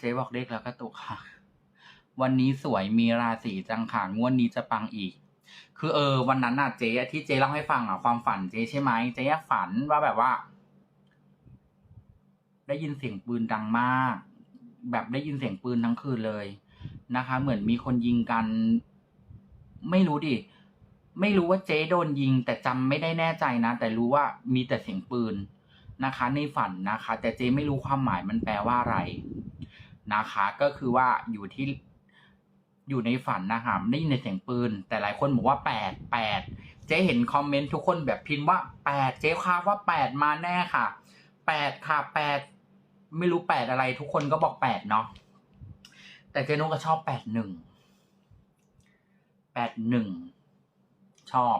เจ๊บอกเลขแล้วก็ตุกค่ะ วันนี้สวยมีราศีจังขางวดนี้จะปังอีก คือเออ วันนั้นน่ะเจ๊ที่เจ๊เล่าให้ฟังอะความฝันเจ๊ใช่ไหมเจ๊ฝันว่าแบบว่า ได้ยินเสียงปืนดังมาก แบบได้ยินเสียงปืนทั้งคืนเลยนะคะ เหมือนมีคนยิงกัน ไม่รู้ดิไม่รู้ว่าเจ๊โดนยิง แต่จำไม่ได้แน่ใจนะ แต่รู้ว่ามีแต่เสียงปืนนะคะ ในฝันนะคะ แต่เจ๊ไม่รู้ความหมายมันแปลว่าอะไร นะคะ ก็คือว่าอยู่ที่อยู่ในฝันนะคะได้ยินเสียงปืน แต่หลายคนบอกว่าแปดแปดเจ๊เห็นคอมเมนต์ทุกคนแบบพิมพ์ว่าแปดเจ๊คาว่าแปดมาแน่ค่ะแปดค่ะแปดไม่รู้แปดอะไร ทุกคนก็บอกแปดเนาะแต่เจ๊นุกก็ชอบแปดหนึ่งแปดหนึ่งชอบ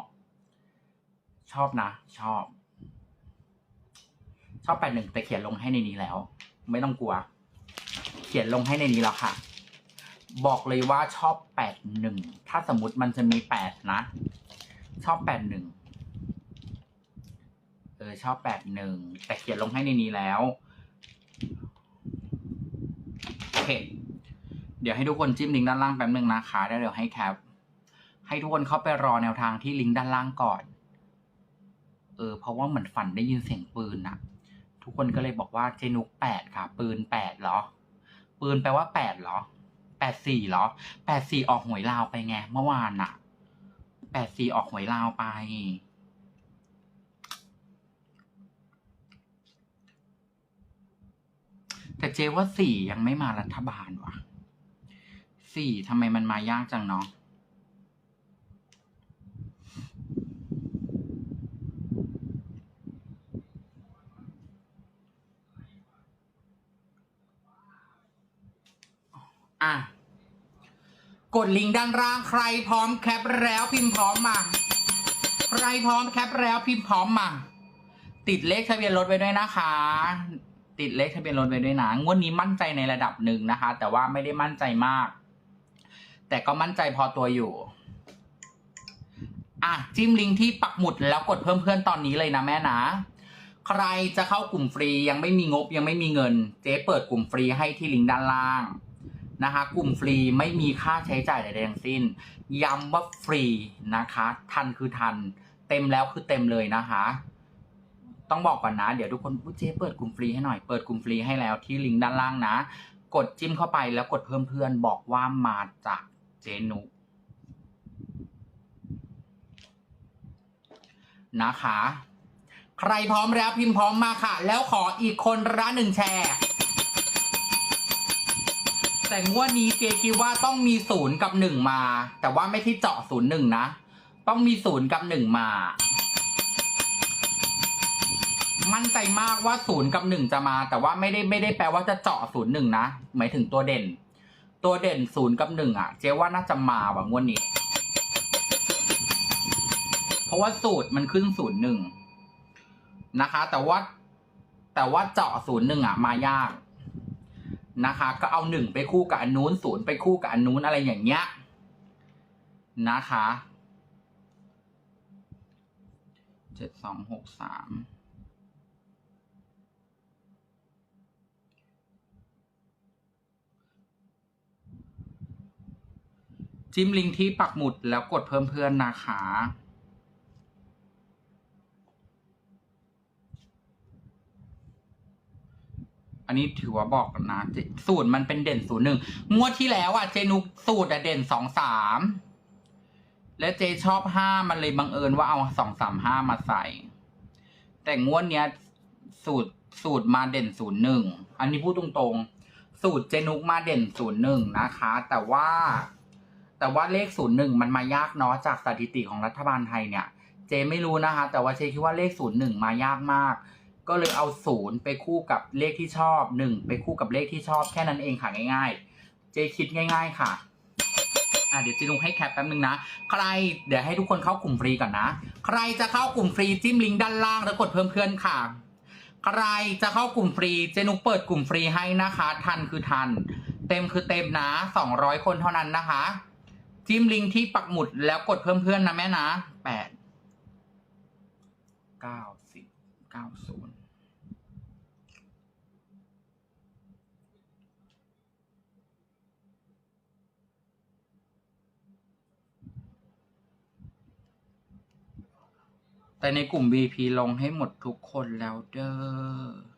ชอบนะ ชอบ ชอบแปดหนึ่งแต่เขียนลงให้ในนี้แล้ว ไม่ต้องกลัว เขียนลงให้ในนี้แล้วค่ะ บอกเลยว่าชอบแปดหนึ่งถ้าสมมติมันจะมีแปดนะ ชอบแปดหนึ่งเออชอบแปดหนึ่งแต่เขียนลงให้ในนี้แล้วโอเคเดี๋ยวให้ทุกคนจิ้มลิงก์ด้านล่างแป๊บหนึ่งนะคะแล้วเดี๋ยวให้แคปให้ทุกคนเข้าไปรอแนวทางที่ลิงก์ด้านล่างก่อน เออ เพราะว่าเหมือนฝันได้ยินเสียงปืนนะทุกคนก็เลยบอกว่าเจนุกแปดค่ะ ปืนแปดเหรอ ปืนแปลว่าแปดเหรอแปดสี่เหรอแปดสี่ออกหวยลาวไปไงเมื่อวานน่ะแปดสี่ออกหวยลาวไป แต่เจว่าสี่ยังไม่มารัฐบาลว่ะสี่ทำไมมันมายากจังเนาะ กดลิงก์ด้านล่างใครพร้อมแคปแล้วพิมพ์พร้อมมา ใครพร้อมแคปแล้วพิมพ์พร้อมมา ติดเลขทะเบียนรถไว้ด้วยนะคะ ติดเลขทะเบียนรถไว้ด้วยนะงวดนี้มั่นใจในระดับหนึ่งนะคะ แต่ว่าไม่ได้มั่นใจมาก แต่ก็มั่นใจพอตัวอยู่อะจิ้มลิงก์ที่ปักหมุดแล้วกดเพิ่มเพื่อนตอนนี้เลยนะแม่นะ ใครจะเข้ากลุ่มฟรียังไม่มีงบยังไม่มีเงิน เจ๊เปิดกลุ่มฟรีให้ที่ลิงก์ด้านล่าง นะคะกลุ่มฟรีไม่มีค่าใช้จ่ายใดๆทั้งสิ้น ย้ำว่าฟรีนะคะ ทันคือทัน เต็มแล้วคือเต็มเลยนะคะ ต้องบอกก่อนนะ เดี๋ยวทุกคนเจ๊เปิดกลุ่มฟรีให้หน่อยเปิดกลุ่มฟรีให้แล้วที่ลิงก์ด้านล่างนะ กดจิ้มเข้าไปแล้วกดเพิ่มเพื่อนบอกว่ามาจากเจนุนะคะ ใครพร้อมแล้วพิมพ์พร้อมมาค่ะ แล้วขออีกคนละหนึ่งแชร์ แต่งวดนี้เจคิดว่าต้องมีศูนย์กับหนึ่งมา แต่ว่าไม่ที่เจาะศูนย์หนึ่งนะ ต้องมีศูนย์กับหนึ่งมา มั่นใจมากว่าศูนย์กับหนึ่งจะมา แต่ว่าไม่ได้ไม่ได้แปลว่าจะเจาะศูนย์หนึ่งนะ หมายถึงตัวเด่น ตัวเด่นศูนย์กับหนึ่งอะ เจว่าน่าจะมาว่ะงวดนี้ เพราะว่าสูตรมันขึ้นศูนย์หนึ่งนะคะ แต่ว่าแต่ว่าเจาะศูนย์หนึ่งอะ มายาก นะคะ ก็เอาหนึ่งไปคู่กับอันนู้นศูนย์ไปคู่กับอันนู้นอะไรอย่างเงี้ยนะคะเจ็ดสองหกสามจิ้มลิงก์ที่ปักหมุดแล้วกดเพิ่มเพื่อนนะคะ อันนี้ถือว่าบอกนะสูตรมันเป็นเด่นศูนย์หนึ่งงวดที่แล้วอะเจนุกสูตรอะเด่นสองสามและเจชอบห้ามันเลยบังเอิญว่าเอาสองสามห้ามาใส่ แต่งวดเนี้ยสูตรสูตรมาเด่นศูนย์หนึ่งอันนี้พูดตรงๆ สูตรเจนุกมาเด่นศูนย์หนึ่งนะคะ แต่ว่า แต่ว่าเลขศูนย์หนึ่งมันมายากเนาะจากสถิติของรัฐบาลไทยเนี่ย เจไม่รู้นะคะ แต่ว่าเจคิดว่าเลขศูนย์หนึ่งมายากมาก ก็เลยเอาศูนย์ไปคู่กับเลขที่ชอบหนึ่งไปคู่กับเลขที่ชอบแค่นั้นเองค่ะง่ายๆ เจคิดง่าย ๆ ค่ะอะเดี๋ยวจะลงให้แคปแป๊บนึงนะ ใครเดี๋ยวให้ทุกคนเข้ากลุ่มฟรีก่อนนะ ใครจะเข้ากลุ่มฟรีจิ้มลิงก์ด้านล่างแล้วกดเพิ่มเพื่อนค่ะ ใครจะเข้ากลุ่มฟรีเจนุกเปิดกลุ่มฟรีให้นะคะ ทันคือทัน เต็มคือเต็มนะสองร้อยคนเท่านั้นนะคะ จิ้มลิงก์ที่ปักหมุดแล้วกดเพิ่มเพื่อนนะแม่นะแป 90แต่ในกลุ่ม VP ลงให้หมดทุกคนแล้วเด้อ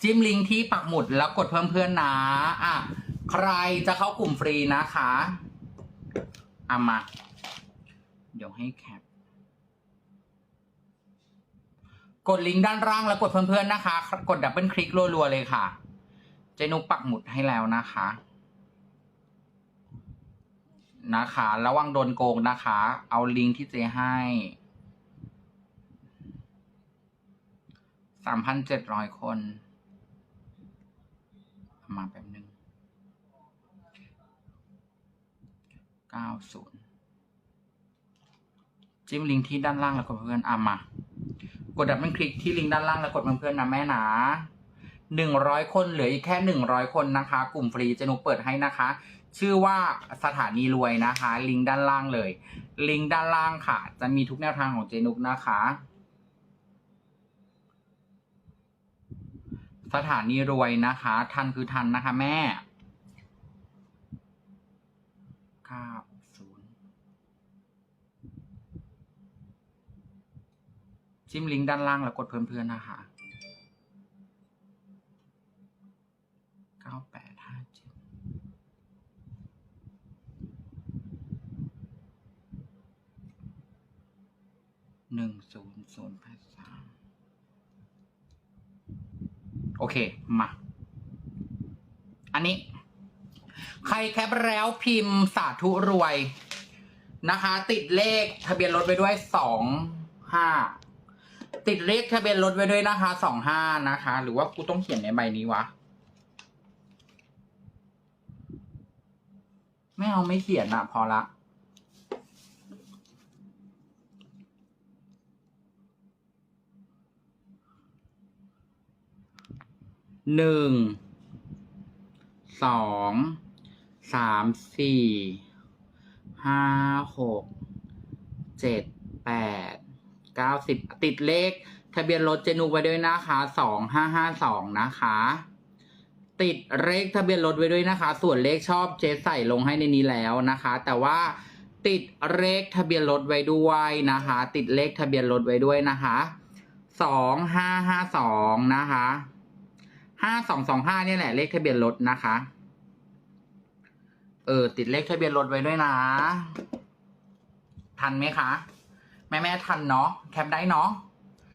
จิ้มลิงที่ปักหมุดแล้วกดเพิ่มเพื่อนนะ อะ ใครจะเข้ากลุ่มฟรีนะคะเอามา เดี๋ยวให้แคป กดลิงก์ด้านล่างแล้วกดเพิ่มเพื่อนนะคะ กดดับเบิลคลิกรัวๆเลยค่ะ เจนุปักหมุดให้แล้วนะคะ นะคะ ระวังโดนโกงนะคะ เอาลิงก์ที่เจให้สามพันเจ็ดร้อยคน มาแป๊บหนึ่ง เก้าศูนย์จิ้มลิงก์ที่ด้านล่างแล้วกดเพื่อนอะมากดดับเบิลคลิกที่ลิงก์ด้านล่างแล้วกดเพื่อนนะแม่นะหนึ่งร้อยคนเหลืออีกแค่หนึ่งร้อยคนนะคะ กลุ่มฟรีเจนุกเปิดให้นะคะ ชื่อว่าสถานีรวยนะคะ ลิงก์ด้านล่างเลย ลิงก์ด้านล่างค่ะ จะมีทุกแนวทางของเจนุกนะคะ สถานีรวยนะคะ ทันคือทันนะคะแม่เก้าศูนย์ จิ้มลิงก์ด้านล่างแล้วกดเพิ่มเพื่อนนะคะเก้าแปดห้าเจ็ดหนึ่งศูนย์ศูนย์แปดสามโอเค มา อันนี้ ใครแคปแล้วพิมพ์สาธุรวยนะคะ ติดเลขทะเบียนรถไปด้วยสองห้า ติดเลขทะเบียนรถไว้ด้วยนะคะสองห้านะคะ หรือว่ากูต้องเขียนในใบนี้วะ ไม่เอาไม่เขียนอะพอละหนึ่งสองสามสี่ห้าหกเจ็ดแปด เก้าสิบติดเลข ทะเบียนรถเจนุกไว้ด้วยนะคะสองห้าห้าสองนะคะ ติดเลขทะเบียนรถไว้ด้วยนะคะ ส่วนเลขชอบเจใส่ลงให้ในนี้แล้วนะคะ แต่ว่าติดเลขทะเบียนรถไว้ด้วยนะคะ ติดเลขทะเบียนรถไว้ด้วยนะคะสองห้าห้าสองนะคะห้าสองสองห้าเนี่ยแหละเลขทะเบียนรถนะคะ เออติดเลขทะเบียนรถไว้ด้วยนะ ทันไหมคะ แม่แม่ทันเนาะแคปได้เนาะ